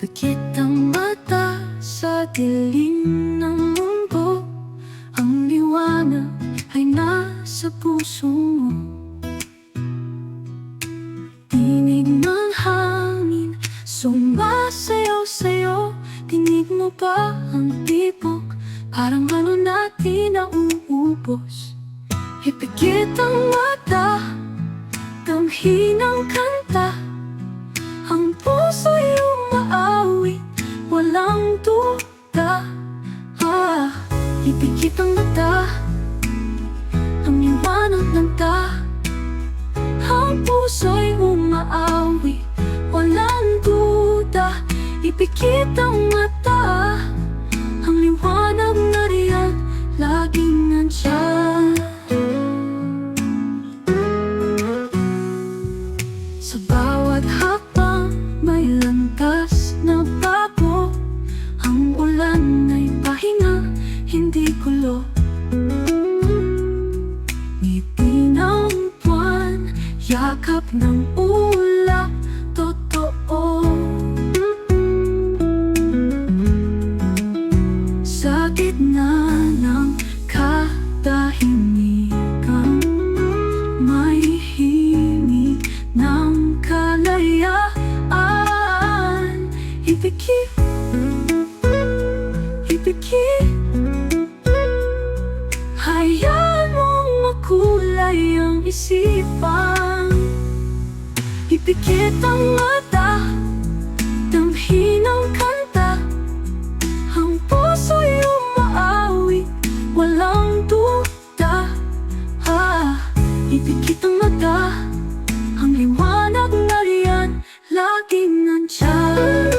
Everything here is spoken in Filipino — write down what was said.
Pikit ang mata sa dilim ng mundo. Ang liwanag ay nasa puso mo. Tinig ng hangin sumasayaw sa'yo. Tinig mo pa ang tipok Parang ano natin na uubos Ipikit ang mata Damhin ang kanta. Ipikit ang mata Ang liwanag ng ta. Ang puso'y umaawit Walang duda. Ipikit ang mata Ang liwanag na riyan Laging nandyan. Sa bawat hakbang gulo Ngiti ng buwan, yakap ng ulap, totoo Sa gitna ng katahimikan. May himig ng kalayaan. Ipikit, ipikit kulay ang isipan. Ipikit ang mata. Damhin ang kanta. Ang puso'y umaawi. Walang duda. Ah, Ipikit ang mata. Ang liwanag na riyan Laging nandiyan.